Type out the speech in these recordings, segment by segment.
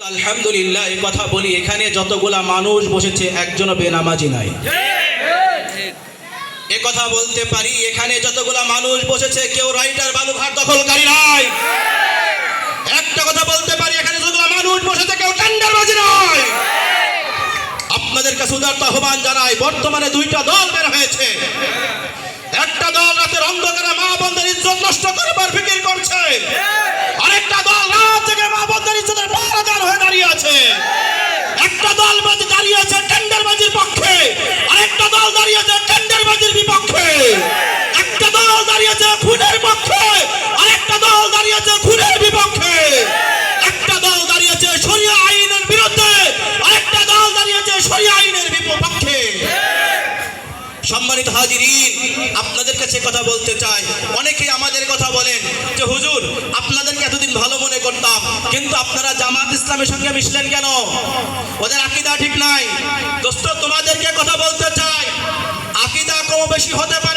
আলহামদুলিল্লাহ, এই কথা বলি, এখানে যতগুলা মানুষ বসেছে, একজনও বেনামাজি নাই। এ কথা বলতে পারি, এখানে যতগুলা মানুষ বসেছে, কেউ রাইটার বালুঘাট দখলকারী নয় একটা কথা বলতে পারি, এখানে যতগুলা মানুষ বসেছে, কেউ নয় আপনাদের কাছে আহ্বান জানাই, বর্তমানে দুইটা দল বের হয়েছে। একটা দল রাতের অন্ধকারে মা বন্ধের ইজ্জত নষ্ট করবার ফিকির করছে। আরেকটা দল রাত থেকে মা বন্ধের ইজ্জতের পাহারাদার হয়ে দাঁড়িয়ে আছে। একটা দল দাঁড়িয়ে আছে টেন্ডারবাজির পক্ষে আরেকটা দল দাঁড়িয়ে আছে টেন্ডারবাজির বিপক্ষে। একটা দল দাঁড়িয়ে আছে খুনের পক্ষে আরেকটা দল দাঁড়িয়ে আছে খুনের বিপক্ষে। একটা দল দাঁড়িয়ে আছে শরিয়া আইনের বিরুদ্ধে আরেকটা দল দাঁড়িয়ে আছে শরিয়া আইনের বিপক্ষে। সম্মানিত হাজিরিন, আপনাদের কাছে কথা বলতে চাই। অনেকেই আমাদের কথা বলেন যে হুজুর আপনাদেরকে এতদিন ভালো মনে করতাম কিন্তু আপনারা জামাত ইসলামের সঙ্গে মিশলেন কেন? ওদের আকিদা ঠিক নাই। দোস্ত, তোমাদেরকে কথা বলতে চাই। আকিদা কম বেশি হতে পারে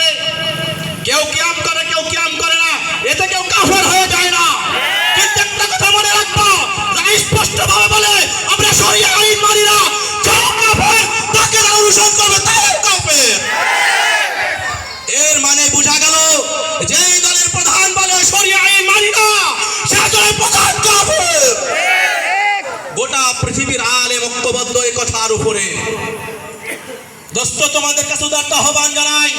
পৃথিবীর আলে ঐক্যবদ্ধ এই কথার উপরে। দোস্ত, তোমাদের কাছে উদার্ত আহ্বান জানাই।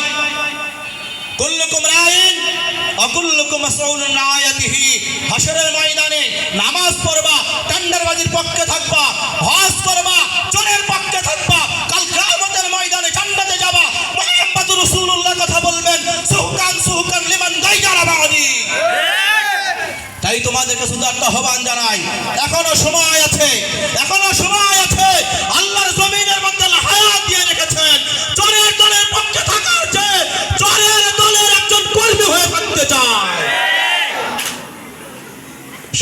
নামাজ পড়বা, টেন্ডারবাজির পক্ষে থাকবা, হজ করবা তোমাদেরকে সুদার্থ আহ্বান জানাই। এখনও সময় আছে, এখনও সময় আছে। আল্লাহর জমিনের মধ্যে হায়াত দিয়ে রেখেছেন। চোরের দলের পক্ষে থাকার চেয়ে চোরের দলের একজন কর্মী হয়ে থাকতে চায়।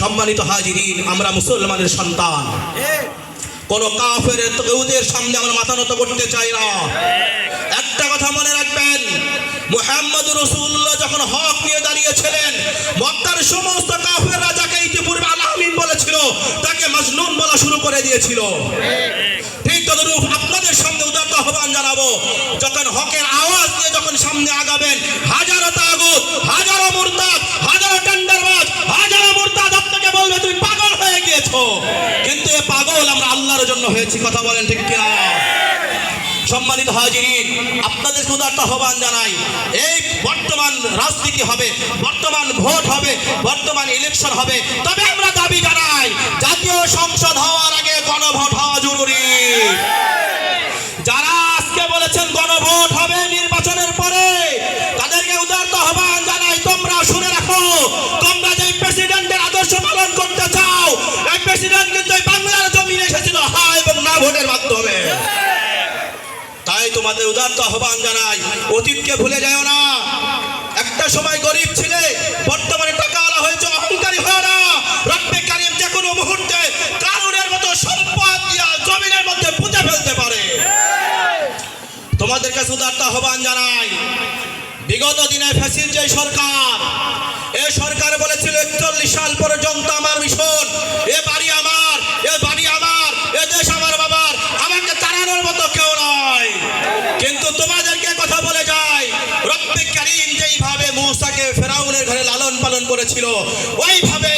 সম্মানিত হাজিরিন, আমরা মুসলমানের সন্তান। কোন কাফের ওদের সামনে আমরা মাথা নত করতে চাই না। একটা কথা মনে রাখবেন মোহাম্মদ রসুল্লাহ যখন হক নিয়ে দাঁড়িয়েছিলেন মক্কার করে দিয়েছিল। ঠিক তদরূপ আপনাদের সামনে উদার্ত আহ্বান জানাব। যখন হকের আওয়াজ দিয়ে যখন সামনে আগাবেন, হাজারো তাগুত, হাজারো মুরতাদ, হাজারো টেন্ডারবাজ, হাজারো মুরতাদ আপনাকে বলবে, তুমি পাগল হয়ে গিয়েছো। কিন্তু এ পাগল আমরা আল্লাহর জন্য হয়েছি, কথা বলেন ঠিক কিনা? সম্মানিত হাজিরিন, আপনাদের সুদার্থ আহ্বান জানাই। এই বর্তমান রাজনীতি হবে, বর্তমান ভোট হবে, বর্তমান ইলেকশন হবে, তবে আমরা দাবি জানাই, জাতীয় সংসদ হওয়ার আগে গণভোট হওয়া জরুরি। যারা আজকে বলেছেন গণভোট হবে নির্বাচনের পরে, তাদেরকে উদার্ত আহ্বান জানাই, তোমরা শুনে রাখো, তোমরা যে প্রেসিডেন্টের আদর্শ পালন করতে চাও, এই প্রেসিডেন্ট তোমাদের উদার্ত আহ্বান জানাই। অতীতকে ভুলে যায় না। একটা সময় গরিব ছিলে, বর্তমানে টাকা আলা হয়েছে, অহংকারী হয় না। রব্বে কারিম যে কোনো মুহূর্তে কারণের মতো সম্পদ দিয়া জমিনের মধ্যে পুঁতে ফেলতে পারে। তোমাদের কাছে উদার্ত আহ্বান জানাই, বিগত দিনে ফ্যাসিল যে সরকার, এ সরকার বলেছিল একচল্লিশ সাল পর্যন্ত আমার মিশন, এ করেছিল ওইভাবে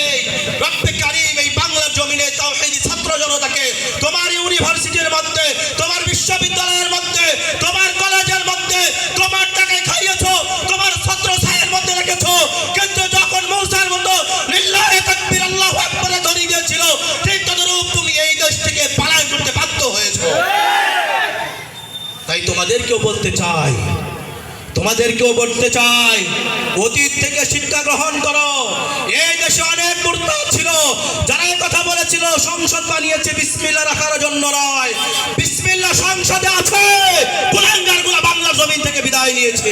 রব্বে কারিম এই বাংলার জমিনে তাওহীদি ছাত্র জনতাকে তোমার ইউনিভার্সিটির মধ্যে তোমার বিশ্ববিদ্যালয়ের মধ্যে তোমার কলেজের মধ্যে তোমার টাকায় খাইয়েছো তোমার ছাত্র ছায়ের মধ্যে রেখেছো। কিন্তু যখন মৌসার মতো লিল্লাহে তাকবীর আল্লাহু আকবার ধরে দিয়েছিল ঠিক তদরূপ তুমি এই দেশ থেকে পালায়ন করতে বাধ্য হয়েছো। তাই তোমাদেরকেও বলতে চাই তোমাদেরকেও বলতে চাই, অতীত থেকে শিক্ষা গ্রহণ করো। এই দেশে অনেক মুরতাদ ছিল, যারা কথা বলেছিল, সংসদ বানিয়েছে বিসমিল্লাহ রাখার জন্য নয়। বিসমিল্লাহ সংসদে আছে গুলা বাংলার জমিন থেকে বিদায় নিয়েছে।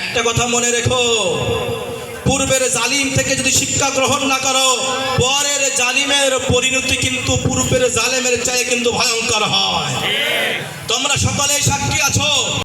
একটা কথা মনে রেখো, পূর্বের জালিম থেকে যদি শিক্ষা গ্রহণ না করো, পরের জালিমের পরিণতি কিন্তু পূর্বের জালেমের চাই কিন্তু ভয়ঙ্কর হয়। তোমরা সকলেই সাক্ষী আছো?